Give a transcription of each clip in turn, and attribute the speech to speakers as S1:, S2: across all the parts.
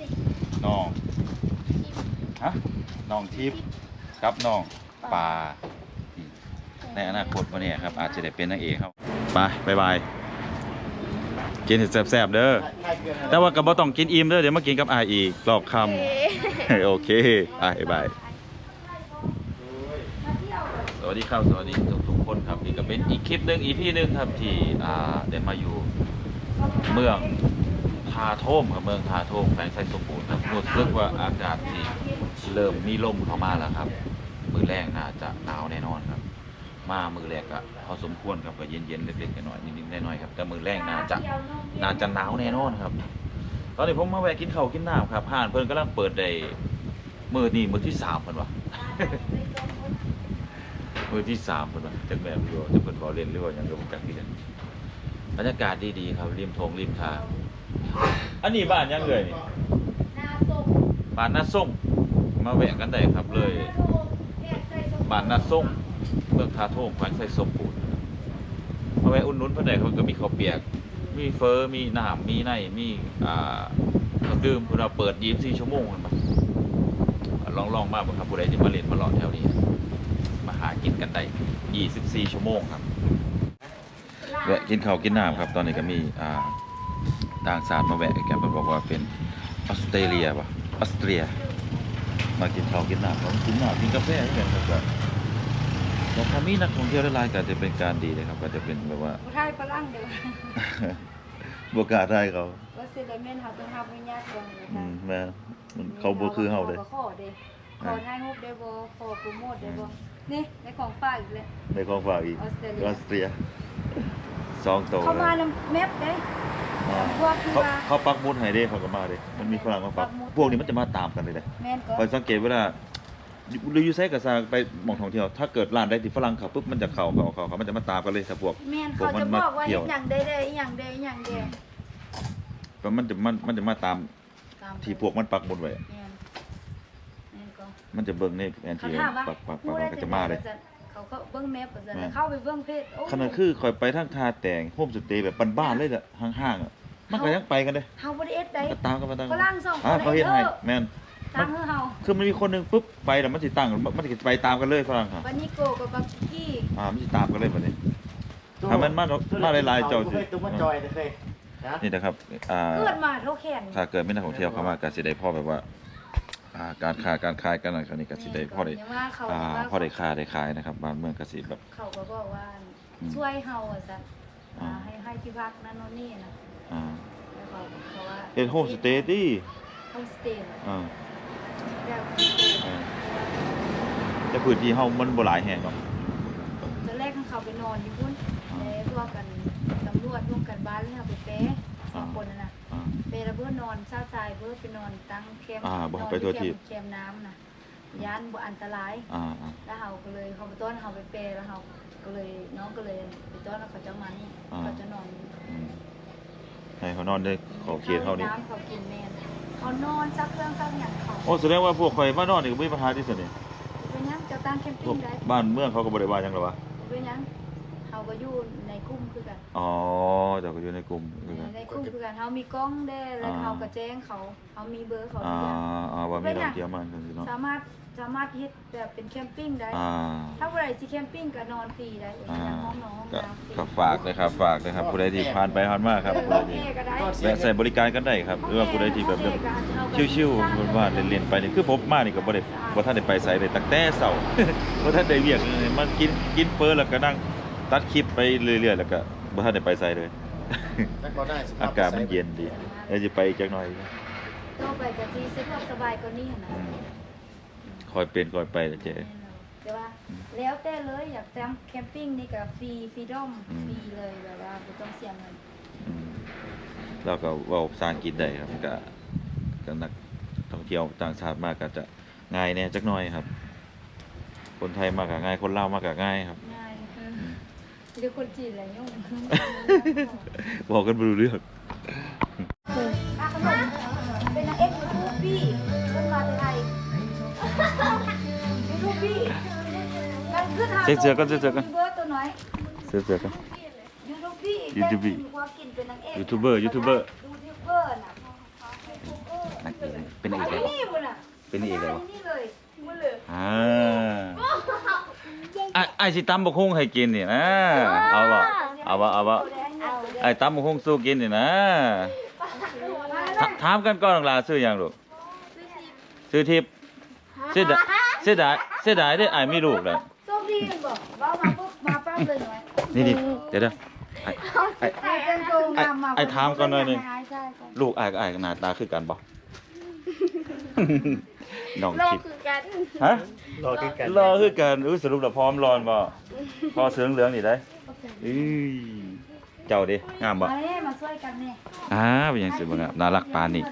S1: ดิ
S2: น้องฮะน้องทิพย์กับน้องปลาอืมในอนาคตวันนี้ครับ อาจจะได้เป็นนางเอกครับไปบายบายกินให้แซ่บๆเด้อแต่ว่าก็บ่ต้องกินอิ่มเด้อเดี๋ยวมากินกับอายอีกรอบค่ำโอเคบายบายสวัสดีครับสวัสดีทุกทุกๆคนครับนี่ก็เป็นอีกคลิปหนึ่งอีพีหนึ่งครับที่อ่าได้มาอยู่เมือง ทาโทมครับเมืองทาโทมแขวงไซสมบูรณ์ครับรู้สึกว่าอากาศที่เริ่มมีลมเข้ามาแล้วครับ มือแรกน่าจะหนาวแน่นอนครับ มามือแรกก็พอสมควรครับก็เย็นๆเล็กๆน้อยนิดๆหน่อยๆครับแต่มือแรกน่าจะน่าจะหนาวแน่นอนครับ ตอนนี้ผมมาแวะกินข้าวกินน้ำครับห้านเพิ่นกำลังเปิดได้มือนี่มือที่สามเพิ่นวะมือที่สามคนว่าจากแบบอยู่จากคนบอเล่นหรือว่าอย่างกับจากที่เล่นบรรยากาศดีๆครับริมทงริมทาง อันนี้บ้านยังเลยนี่บ้านนาส่งมาแวะกันได้ครับเลยบ้านนาส่งเมืองทาโทมแขวงไซสมบูรณ์มาแวะอุ่นนุนเพื่อนใดเขาก็มีข้าวเปียก มีเฟอร์มีน้ำมีในมีอ่าเครื่องดื่มเพื่อเราเปิด24ชั่วโมงกันมาลองลองๆมาบ่ครับผู้ใดที่มาเล่นมาหลอดแถวนี้มาหากินกันได้24ชั่วโมงครับแวะกินข้าวกินน้ำครับ ตอนนี้ก็มีอ่า ต่างชาติมาแวะกันเพิ่นบอกว่าเป็นออสเตรเลียป่ะออสเตรีย มากินข้าวกินน้ำครับกินน้ำกินกาแฟกันครับก็แต่ถ้ามีนักท่องเที่ยวหลายๆก็จะเป็นการดีเลยครับ ก็จะเป็นแบบว่า
S3: ผู้ไทยฝรั่งเด้อบ
S2: กล้าได้เขา
S3: ว่าสิได้แม่นเฮาต้องรับวิญญาณก่อนนะ
S2: อื
S3: คะ
S2: มแม่มันเขาบ่คือเฮาเลย
S3: ขอเด้ขอถ่ายรูปได้บ่ขอโปรโมทได้บ่นี่ในของฝากอีกแล้ว
S2: ในของฝากอีก
S3: ออสเตรเลีย
S2: ออสเตรียสองโตว
S3: เข้ามา
S2: แล้ว
S3: นำแมปเด้
S2: อ่า
S3: พวกที่
S2: เขา
S3: ว่า
S2: เขาปักหมุดให้เด้เขาก็มาเด้มันมีฝรั่งมาปัก
S3: ปักหมุด
S2: พวกนี้มันจะมาตามกันเลยเด้
S3: แม่นก็
S2: คอยสังเกตเวลาหรืออยู่ไซกับซาไปหมองท่องเที่ยวถ้าเกิดร้านใดที่ฝรั่งเขาปุ๊บมันจะเข้าเขาเขาเขามันจะมาตามกันเลยถ้าพวก
S3: แม่น
S2: พวก
S3: เขา
S2: มัน
S3: จะ
S2: มา
S3: บอกว่า
S2: เที่
S3: เฮ็
S2: ยว
S3: ดหยังได้ได้อีหยังได้อีหยังได้
S2: ก็มันจะมันมันจะมาตาม
S3: ตาม
S2: ที่พวกมันปักหมุดไว้
S3: แม่นแม่นก็
S2: มันจะเบิ่งในแผน
S3: เขา
S2: ที่
S3: ถามว่า
S2: ปักปักปั
S3: ผู้
S2: ก
S3: ใด
S2: มันก็จะมาเลย
S3: เขาก็เบิ่งแมปว่าซั่น
S2: แม่น
S3: เข้าไปเบิ่งเพจโอ้
S2: ขนาดคือคอยไปทางทาแต่งโฮมสเตย์แบบบ้านๆเลยอะห้างๆอะมันก็ยังไปกันเลย
S3: เฮาบ่ได้เอ็ดได้
S2: ก็ตามกันมาตามกั
S3: ฝรั่งสองคน
S2: อ่าเขาเฮ็ดให้
S3: เด้อ
S2: แม่น
S3: ตามเฮาเฮา
S2: คือมันมีคนหนึงปุ๊บไปแล้วมันสิตั้งมันสิไปตามกันเลยฝรั่งค่ะ
S3: วันนี้โกกับบักกี้
S2: อ่ามันสิตามกันเลยบัดนี้ถ้ามันมามาหลายๆเจ้าสิ
S4: เคยตุ้มมาจอยเลยเคยนะ
S2: นี่นะครับอ่า
S3: เกิดมาเท่าแขน
S2: ถ้าเกิดไม่นักท่องเที่ยวเข้ามาก็สิได้พ่อแบบว่า อ่าการค้าการขายกันอะไรกันนี่ก็สิได้พ่อได้
S3: ย่างว่าเขา
S2: อ่า
S3: ว่า
S2: พ่อได้ค้าได้ขายนะครับ บ้านเมืองก็สิแบบ
S3: เขาก็บอกว่า
S2: อืม
S3: ช่วยเฮาอะจ้ะ
S2: อ่า
S3: ให้ให้ที่พักนั่นโน่นนี่นะ
S2: อ่า
S3: แล้วเขาเขาว่า
S2: เฮ็ดโฮมสเตย์ติ
S3: โฮมสเตย์
S2: อ่า
S3: แล้ว
S2: อ่าแต่พื้นที่เฮามันบ่หลายแฮงเนาะ
S3: ตอนแรกเขาไปนอนอยู่พุ่น
S2: อ่า
S3: แล้วพวกกันตำรวจร่วมกันบ้านแล้วไปเป๊ะสองคนนั่นน่ะ
S2: อ่า
S3: เป๊ะแล้วเบิ่นอนเช้าทรายเบิ่ไปนอนตั้งแคมป์
S2: อ่าบ่
S3: นอน
S2: ไปทั่ว
S3: ที่
S2: ที่
S3: แคมป์แคมป์น้ำน่ะย่านบ่อันตราย
S2: อ่าอ่า
S3: แล้วเขาก็เลยเขาไปต้อนเขาไปเปย์แล้วเขาก็เลยน้องก็เลยไปต้อนแล้วเขาจะมานี่เขาจะนอน
S2: อืมให้เขานอนได้ขอบเขตเฮานี่
S3: น้ำเขากินแมนเขานอนซักเครื่องซักอย่างเขา
S2: โอ้แสดงว่าพวกข่อยมานอนนี่ก็บ่มีปัญหาที่สุดนี่
S3: เป็นหยังเจะตั้งแคม
S2: พ
S3: ปิ้
S2: ว
S3: ง
S2: ก
S3: ได้
S2: บ้านเมืองเขาก็บ่ได้ว่าหยังหรอวะ
S3: เป็นหยัง เขาก็อยู่ในกลุ่มคือกัน
S2: อ๋อเจ้าก็อยู่ในกลุ่มคือกัน
S3: ในกลุ่มคือกันเขามีกล้องได้แล้ว
S2: อ่า
S3: เขาก็แจ้งเขาเขามีเบอร์เขา
S2: อ่า
S3: ทุกอย่าง
S2: อ่าว่ามีนักท่องเที่ยวมาจังซี่เนาะ
S3: สามารถสามารถเฮ็ดแบบเป็นแคมปิ้งได้
S2: อ่า
S3: ถ้าผู้ใดสิแคมปิ้งก็นอนฟรีได้อย่าง
S2: อ่า
S3: เงี้ยห้องนอนห้อง
S2: ก็
S3: น้ำฟรี
S2: ก็ฝากเลยครับฝากเลยครับผู้ใดที่ผ่านไปผ่านมาครับ
S3: เอ
S2: ผู้
S3: อ
S2: ใด
S3: โอ
S2: ที่
S3: เคก็ได้
S2: แวะใส่บริการกันได้ครับ หรือว่าผู้ใดที่แบบชิวๆว่าๆเล่นๆไปนี่คือผมมานี่ก็บ่ได้บ่ทันได้ไปไสเลยตั้งแต่เช้าบ่ทันได้เวียกเลยมากินกินเฟอแล้วก็นั่ง ตัดคลิปไปเรื่อยๆ แล้วก็บ่ทันได้ไปไสเลย
S4: ถ้าก็ได้สภพ
S2: อากาศมันเย็นดีเดี๋ยวจะไปอีกจักหน่อย
S3: ก็ไปจะที่สะดวกสบายกว่านี้นะ
S2: อืมคอยเป็นคอยไปนะเจ๊
S3: แต่ว่าแล้วแต่เลยอยากแคมแคมปิ้งนี่ก็ฟรีฟรีดอม
S2: อืม
S3: ฟรีเลยแบบว่าไม่ต้องเสียเงิน
S2: อืมแล้วก็เว้าภาษาอังกฤษได้ครับก็ก็นักท่องเที่ยวต่างชาติมากก็จะง่ายแน่จักหน่อยครับ คนไทยมากก็ง่ายคนลาวมากก็ง่ายครับ
S3: ง่าย เดี๋ยวคนจีนอะไรยุ่ง
S2: บอกกันบ่รู้เรื่อง
S3: เป็นนางเอกยูทูบบี้คนมาไทยยูทูบบี้การขึ้นหา
S2: เจอกันเจอกัน
S3: ยูทูบเบอร์ตัวน้อย
S2: เสื้อๆกัน
S3: ยูทูบบี้
S2: ยูทูบบี้
S3: แต่กินความกินเป็นนางเอก
S2: ยูทูบเบอร์ยูทูบเบอร์
S3: ยูทูบเบอร์น่ะ
S2: นักเอกเป็นนางเอกเลยบ่
S3: นี่บุญอะ
S2: เป็นนางเอกเลยบ่
S3: นี่เลยบุญเลย
S2: อ่า ไอ้ไอ้สิตำบักหุ่งให้กินนี่นะเอาบ่เอาบ่เอาบ่ไอ้ตำบักหุ่งสู้กินนี่นะถถามกันก่อนหลาซื้อหยังลูกซื้อทิพย์เสียดายเสียดายเสียดายได้ไอ้มีลูกแล้ว
S3: โชคดีบอกว่ามาปุ๊บมาปั๊บเลยหน่อย
S2: นี่ดิเดี๋ยวเดี๋ยวไอ้ไอ้
S3: ไอ้เป็นตัวงามมา
S2: ไอ้ถามก่อนหน่อยหนึ่ง
S3: ใช่ใช่ใช่
S2: ลูกไอ้กับไอ้หน้าตาคือกันบ่ น้อง
S1: โลก
S2: ทิพย์
S1: คือกัน
S2: ฮะ
S4: รอคือกัน
S2: รอคือกันอุ้ยสรุปแล้วพร้อมรอนบ่พอเสืองเหลืองนี่ได้อื้อเจ้าดิงามบ่
S3: มาเน่มาช่วยกันเนี่ย
S2: อ่าเป็นยังสิบ่งามน่ารักปานนี่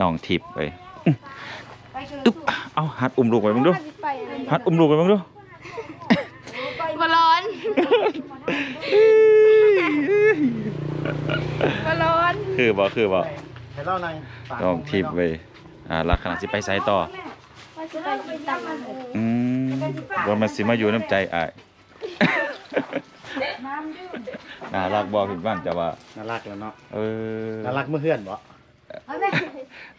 S2: น้องทิพย์เอ้ย
S3: ไปกัน
S2: อึ๊บเอาหัดอุ้มลูกไว้มึงดู
S1: ไปเลย
S2: หัดอุ้มลูกไว้มึงดู
S1: บอลอนบอลอน
S2: คือบ่คือบ่
S4: ให้เล่านางปาก
S2: น้องทิพย์เว้ย อ่ารักขนาดสิไปไสต่อ
S1: ว่าจะไปกินตำมัน
S2: อืมว่ามันสิมาอยู่น้ำใจอ้าย
S3: น้ำดื่ม
S2: น่ารักบ่พี่บ้านจะว่า
S4: น่ารักแล้วเนาะ
S2: เออ
S4: น่ารักเมื่อเฮือนบ่
S3: เอาแม่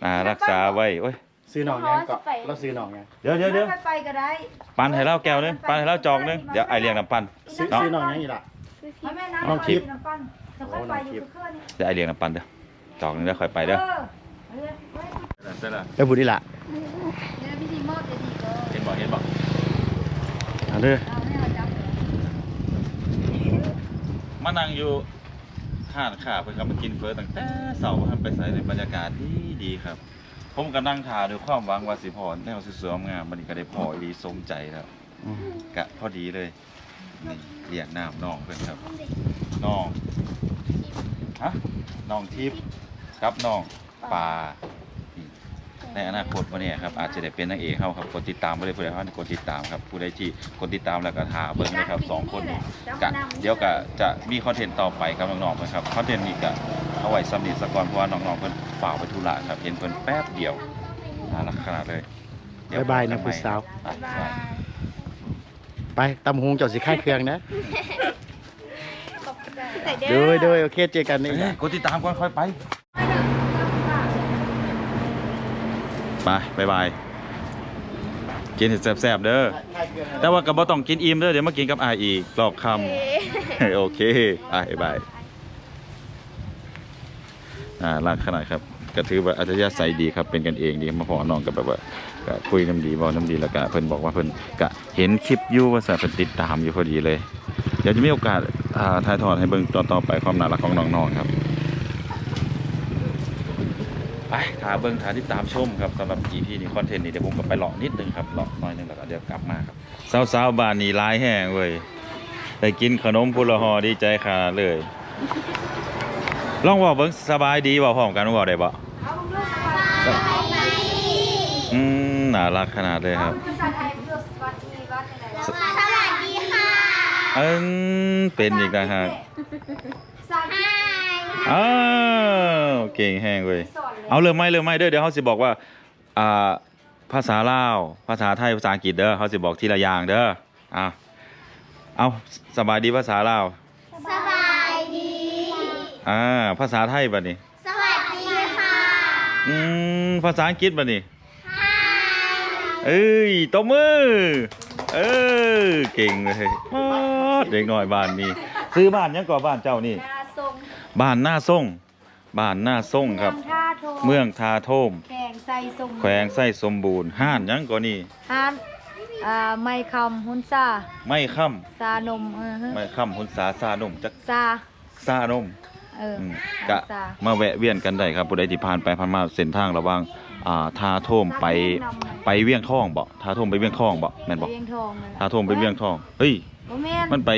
S2: น่ารักษาไว้โอ้ย
S4: ซื้อหนองยังก็เราซื้อหนองยัง
S2: เดี๋ยวเดี๋ยวเดี๋ยว
S3: ไปไปก็ได้
S2: ปันให้เราแก้วหนึงปันให้เราจอกหนึงเดี๋ยวไอเลี้ยงน้ำปัน
S4: ซื้อ
S2: เนาะ
S4: ซื้อหนองยังอีกล่ะ
S3: เอาแม่น้ำ
S2: น้องทิพย์
S3: น้ำปั้นจะค่อยไปอยู่กับเครื่องนี่
S2: เดี๋ยวไอเลี้ยงน้ำปันเด้อจอกหนึงเด้อค่อยไปเด้อ
S3: เออ เฮ้ยเฮ้ย
S2: เด้อ
S4: เอ้ยบุดีล่ะ
S3: เดี๋ยวพี่ดีมอบจะดีก็
S2: เห็นบ่เห็นบ่
S4: เอาเด้อ
S3: เอาให้เราจับเลย
S2: มานั่งอยู่ห้านขาเพิ่นก็มากินเฟอตั้งแต่เช้าทำไปใส่ในบรรยากาศดีดีครับ ผมก็นั่งท่าด้วยความหวังว่าสิพอแนวสวยๆงามๆมันนี้ก็ได้พออีหลีสมใจแล้ว
S4: อืม
S2: กะพอดีเลยนี่เรียกน้ำน้องเพื่อนครับน้องฮะน้องทิพย์กับน้องปลานี่ ในอนาคตวันนี้ครับอาจจะได้เป็นนางเอกเขาครับกดติดตามไปเลยผู้ใดเขากดติดตามครับผู้ใดที่กดติดตามแล้วก็หาเบิ้งเลยครับสองคนนี้กะเดี๋ยวกะจะมีคอนเทนต์ต่อไปครับน้องๆเพื่อนครับคอนเทนต์นี้กะเอาไว้สำนิทสกอนเพราะว่าน้องๆเพิ่นฝ่ากไปธุระครับเห็นเพิ่นแป๊บเดียวน่ารักขนาดเลยเดี๋ว
S4: บ๊ายบายนะผู้สาว
S2: บ๊ายบาย
S4: ไปตำหงเจ้าสิค่ายเครื่องนะ
S1: แต่เด้
S4: โด
S1: อย
S4: โดยโอเคเจอกันนี่
S2: เอ้ยกดติดตามก่อนค่อยไป ไปบายบายกินให้แซ่บๆเด้อ
S4: ค่ายเครื่อง
S2: แต่ว่าก็บ่ต้องกินอิ่มเด้อเดี๋ยวมากินกับอายอีกรอบคำโอเคบายบายอ่ารักขนาดครับก็ถือว่าอัธยาศัยดีครับเป็นกันเองดีมาพอน้องกับแบบว่าก็คุยน้ำดีเว้าน้ำดีแล้วก็เพิ่นบอกว่าเพิ่นก็เห็นคลิปอยู่ว่าสะเพิ่นติดตามอยู่พอดีเลยเดี๋ยวจะมีโอกาสอ่าถ่ายทอดให้เบิ่งตอนต่อไปความน่ารักของน้องๆครับ ไปถาเบิ่งถาติดตามชมครับสำหรับ EP นี้คอนเทนต์นี้เดี๋ยวผมก็ไปเลาะนิดนึงครับเลาะหน้อยนึงแล้วก็เดี๋ยวกลับมาครับสาวๆบ้านนี้ร้ายแห้งเว้ยได้กินขนมพุละหอดีใจขนาดเลย ลองบอกเบิ่งสบายดีบ่พร้อมกันบ่ได้บ่
S3: เอาลูกสบาย
S2: อืมน่ารักขนาดเลยครับ
S3: ภาษาไทยเพื่อวัดมีวัดอะไร
S1: สวัสดีค่ะ
S2: เอิ้นเป็นอีกต่างหาก
S3: สาธิต
S2: อ้าวเก่งแห้งเว้ย
S3: สอนเลย
S2: เอาเริ่มไม่เริ่มไม่เด้อเดี๋ยวเขาสิบอกว่าอ่าภาษาลาวภาษาไทยภาษาอังกฤษเด้อเขาสิบอกทีละอย่างเด้ออะเอาสบายดีภาษาลาว
S1: สบายดี
S2: อ่าภาษาไทยบัดนี้
S1: สวัสดีค่ะ
S2: อืมภาษาอังกฤษบัดนี้เอ้ยตบมือ เออเก่งเลยป๊าดเด็กน้อยบ้านนี้ ซื้อบ้านยังก่อบ้านเจ้านี่
S3: นาทรง
S2: บ้านหน้าส่งบ้านหน้าส่งครับ
S3: ท่าโท
S2: เมืองทาโทม
S3: แข่งใส่ทรง
S2: แขวงไส้สมบูรณ์ห้านยังก่อนี่
S3: ฮานอ่าไม่คำหุนซา
S2: ไม่ค่
S3: ซานมเออฮะำ
S2: ไม่ค่ำหุนสาซานมจัก
S3: ซา
S2: ซานม
S3: เออ
S2: อืม
S3: ก
S2: กะมาแวะเวียนกันได้ครับผู้ใดที่ผ่านไปผ่านมาเส้นทางระหว่างอ่าทาโทมไปไปเวียงทองบ่ทาโทมไปเวียงทองบ่แม่นบ่
S3: เวียงทองเลย
S2: ทาโทมไปเวียงทองเฮ้ย
S3: บ่แม่น
S2: มันไป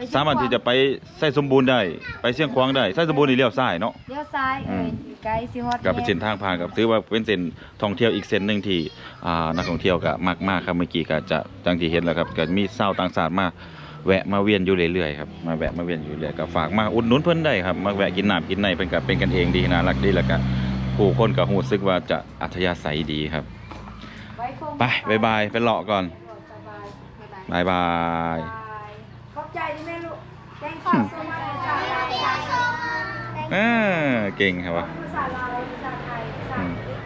S3: ไปเชียงขวาง
S2: สามารถที่จะไปไส้สมบูรณ์ได้ ไปเชียงขวางได้ไส้สมบูรณ์นี่เลี้ยวซ้ายเนาะ
S3: เลี้ยวซ้ายเอ
S2: อื
S3: อ
S2: ม
S3: อยู่ไกลสิฮอด
S2: ก็เป็นเส้นทางผ่านกับถือว่าเป็นเส้นท่องเที่ยวอีกเส้นหนึ่งที่อ่านักท่องเที่ยวก็มากมากๆครับเมื่อกี้ก็จะจังที่เห็นแล้วครับก็มีชาวต่างชาติมาแวะมาเวียนอยู่เรื่อยๆครับมาแวะมาเวียนอยู่เรื่อยก็ฝากมาอุดหนุนเพิ่นได้ครับมาแวะกินน้ำกินในเป็นกับเป็นกันเองดีน่ารักดีแล้วก็ผู้คนก็รู้สึกว่าจะอัธยาศัยดีครับ
S3: ไว้คง
S2: ไปบ๊ายบายไปเลาะก่อน
S3: สบายบ๊ายบาย
S2: บ๊ายบาย
S3: ขอบใจดิแม่ลูก แตงขอบสมัยภาษาลาวภาษาไทย
S2: อ่าเก่งครับวะ
S3: ภาษาลาวภาษาไทยภาษา
S2: อื
S3: อั
S2: ม
S3: งกฤษ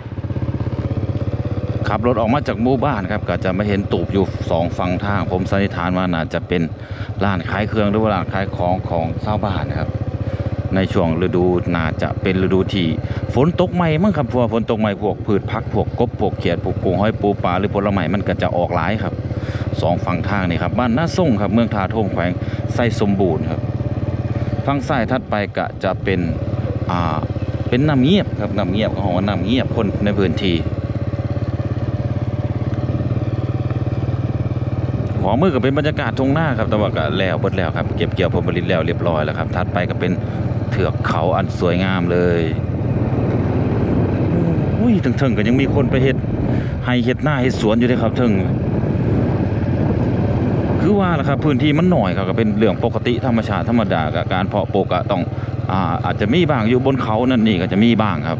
S2: ขับรถออกมาจากหมู่บ้านครับก็จะมาเห็นตูบอยู่สองฝั่งทาง ผมสันนิษฐานว่าน่าจะเป็นร้านขายเครื่องหรือว่าร้านขายของของชาวบ้านนะครับ ในช่วงฤดูน่าจะเป็นฤดูที่ฝนตกใหม่มั้งครับเพราะว่าฝนตกใหม่พวกพืชผักพวกกบพวกเขียดพวกกุ้งหอยปูปลาหรือผลไม้มันก็จะออกหลายครับสองฝั่งทางนี่ครับบ้านนาส่งครับเมืองทาโทงแขวงไส้สมบูรณ์ครับ ฝั่งซ้ายถัดไปก็จะเป็นอ่าเป็นน้ำเงียบครับน้ำเงียบของน้ำเงียบคนในพื้นที่ขวามือก็เป็นบรรยากาศทงหน้าครับแต่ว่าก็แล้วเบิดแล้วครับ เก็บเกี่ยวผลผลิตแล้วเรียบร้อยแล้วครับ ถัดไปก็เป็นเถือกเขาอันสวยงามเลยอุ้ยถึงๆก็ยังมีคนไปเฮ็ดให้เฮ็ดหน้าเฮ็ดสวนอยู่เลยครับถึง คือว่าล่ะครับพื้นที่มันหน่อยครับก็เป็นเรื่องปกติธรรมชาติธรรมดากับการเพาะปลูกอะต้องอ่าอาจจะมีบ้างอยู่บนเขานั่นนี่ก็จะมีบ้างครับ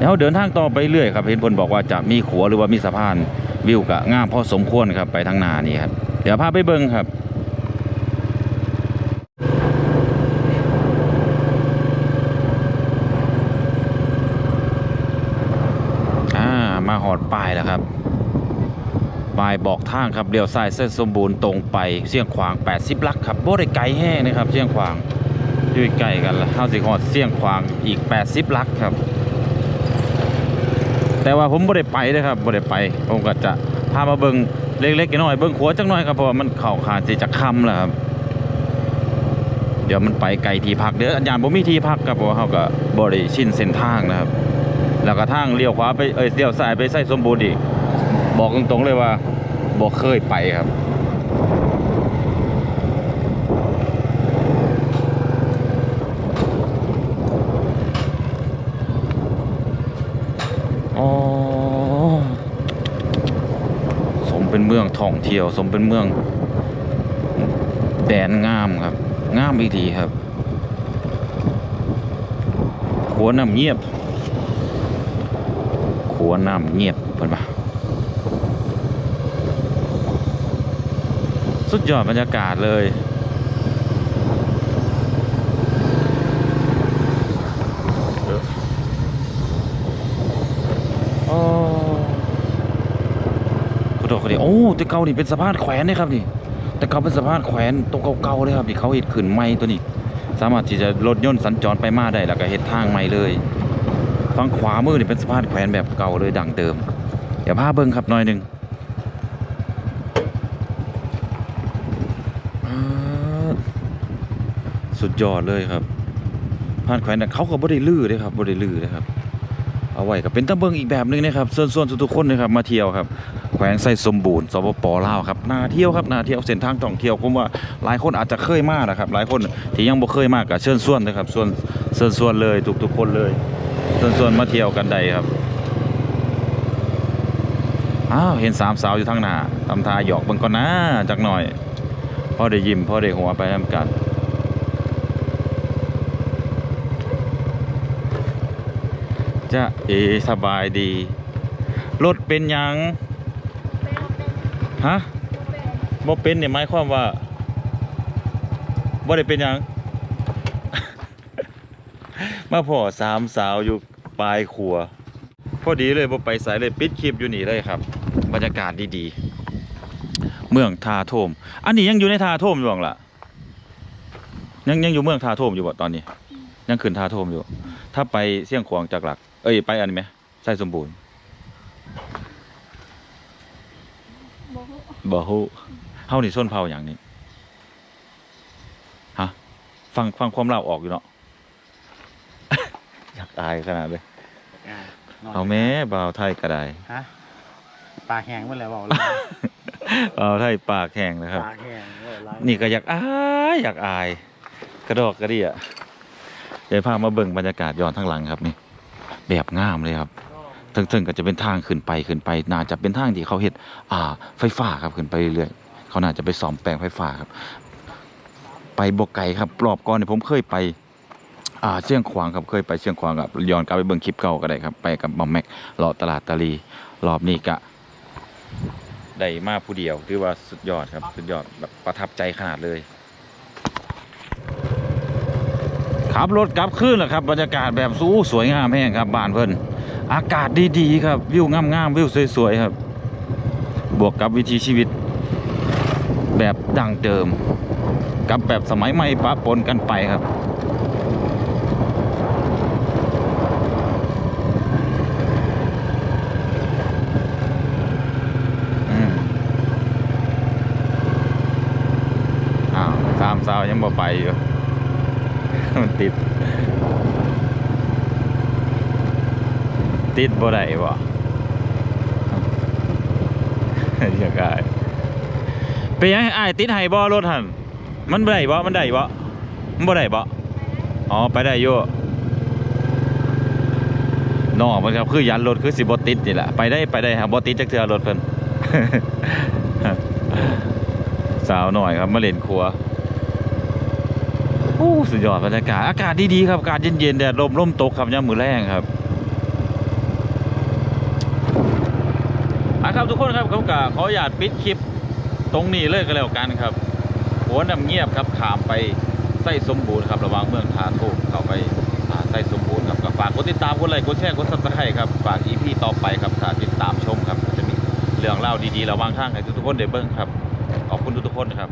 S2: แล้วเดินทางต่อไปเรื่อยครับเห็นเพนบอกว่าจะมีขัวหรือว่ามีสะพานวิวกะงามพอสมควรครับไปทางนานี่ครับเดี๋ยวพาไปเบิ่งครับอ่ามาหอดปลายแล้วครับ ปลายบอกทางครับเลี้ยวซ้ายเส้นสมบูรณ์ตรงไปเสียงขวาง 80 ลักครับโบได้ไกลแห้งนะครับเสียงขวางอยู่ใกล้กันละเฮาสิฮอดเสียงขวางอีก 80 ลักครับ แต่ว่าผมบ่ได้ไปเลยครับบ่ได้ไป ผมก็จะพามาเบิ่งเล็กๆน้อยเบิ่งขัวจักหน่อยครับเพราะว่ามันเข้าขาดสิจะค่ำแล้วครับเดี๋ยวมันไปไกลที่พักเดี๋ยวอันยามบ่มีที่พักครับเพราะเฮาก็บ่ได้ชินเส้นทางนะครับ แล้วก็ทางเลี้ยวขวาไปเอ้ยเลี้ยวซ้ายไปไส้สมบูรณ์อีก บอกตรงๆเลยว่าบ่เคยไปครับอ๋อสมเป็นเมืองท่องเที่ยว สมเป็นเมือง แดนงามครับ งามอีดีครับขัวน้ำเงียบขัวน้ำเงียบเพิ่นปะ สุดยอดบรรยากาศเลย โอ้ขอโทษขอดีโอ้แต่เก่านี่เป็นสะพานแขวนนี่ครับนี่ แต่เก่าเป็นสะพานแขวนตรงเก่าๆเลยครับที่เขาเห็ดขึ้นใหม่ตัวนี้ สามารถที่จะรถยนต์สัญจรไปมาได้แล้วก็เห็ดทางใหม่เลยฝั่งขวามือนี่เป็นสะพานแขวนแบบเก่าเลยดังเดิม เดี๋ยวพาเบิ้งครับหน่อยหนึ่งอ่า สุดยอดเลยครับสะพานแขวนเขาก็บ่ได้ลื้อเลยครับบ่ได้ลื้อเลยครับ เอาไว้ก็เป็นตะเบิงอีกแบบหนึงนะครับส่วนส่วนทุกๆคนนะครับมาเที่ยวครับ แขวงไส้สมบูรณ์สปปลาวครับนาเที่ยวครับนาเที่ยวเส้นทางท่องเที่ยวผมว่าหลายคนอาจจะเคยมากนะครับ หลายคนที่ยังบ่เคยมากก็เชิญชวนนะครับส่วนเชิญชวนเลยทุกๆคนเลยเชิญชวนมาเที่ยวกันได้ครับอ้าวเห็นสามสาวอยู่ทางหน้าตำทาหยอกเบิ่งก่อนนะจักหน่อยพ่อได้ยิ้มพ่อได้หัวไปนํกัน จะเอสบายดี รถเป็นหยังฮะบ่เป็นเนี่ยหมายความว่าบ่ได้เป็นหยัง มาพ่อสามสาวอยู่ปลายขัว พอดีเลยบ่ไปสายเลยปิดคลิปอยู่นี่เลยครับ บรรยากาศดีๆ เมืองทาโทม อันนี้ยังอยู่ในทาโทมอยู่บ้างล่ะยังยังอยู่เมืองทาโทมอยู่บ่ตอนนี้ ยังขึ้นทาโทมอยู่ ถ้าไปเสี่ยงขวางจากหลัก เอ้ยไปอันนี้ไหมใส่สมบูรณ์บ่ฮู้เฮานี่ส้นเผาอย่างนี้ฮะฟังฟังความเล่าออกอยู่เนาะอยากตายขนาดเลยเอาแม่บ่าวไทยก็ได้
S4: ฮะปากแห้งหมดแล้วบอกเลย
S2: บ่าวไทยปากแห้งนะครับ
S4: ปากแห้งเลยไล่
S2: นี่ก็อยากอายอยากอาย กระดอกกระเดี่ยเดี๋ยวพามาเบิ่งบรรยากาศย้อนทั้งหลังครับนี่ แบบงามเลยครับถึงๆก็จะเป็นทางขึ้นไปขึ้นไป น่าจะเป็นทางที่เขาเฮ็ดอ่า ไฟฟ้าครับขึ้นไปเรื่อยๆเขาน่าจะไปซ่อมแปลงไฟฟ้าครับ ไปบกไก่ครับรอบก่อนเนี่ยผมเคยไปอ่าเชียงขวางครับเคยไปเชียงขวางครับย้อนกลับไปเบิ่งคลิปเก่าก็ได้ครับ ไปกับบัมแม็กเลาะตลาดตะลีรอบนี้กะได้มาผู้เดียวถือว่าสุดยอดครับ สุดยอดแบบประทับใจขนาดเลย ขับรถกลับขึ้นแหละครับบรรยากาศแบบสู้สวยงามแห้งครับบ้านเพิ่นอากาศดีๆครับวิวงามๆวิวสวยๆครับ บวกกับวิถีชีวิต แบบดั้งเดิม กับแบบสมัยใหม่ปะปนกันไปครับอ้าวสามสาวยังบ่ไปอยู่ มันติด ติดบ่ได้บ่อยากอายไปยังให้อายติดให้บ่รถหันมันบ่ได้บ่มันได้บ่มันบ่ได้บ่อ๋อไปได้อยู่นอกมันครับคือยันรถคือสิบติดนี่แหละไปได้ไปได้ครับบ่ติดจักเทือรถเพิ่นสาวหน่อยครับมาเล่นครัว อ้สุดยอดบรรยากาศอากาศดีๆครับอากาศเย็นๆแดดลมลมตกครับยามมื้อแรงครับอะครับทุกคนครับผมก็ขออนุญาตปิดคลิปตรงนี้เลยก็แล้วกันครับหัวน้ำเงียบครับขามไปไส้สมบูรณ์ครับระว่างเมืองทาโทเข้าไปไส้สมบูรณ์ครับฝากกดติดตามกดไลค์กดแชร์กดซับสไครต์ครับฝากอีพีต่อไปครับถ้าติดตามชมครับจะมีเรื่องเล่าดีๆระว่างทางให้ทุกๆคนได้เบิ่งครับขอบคุณทุกๆคนครับ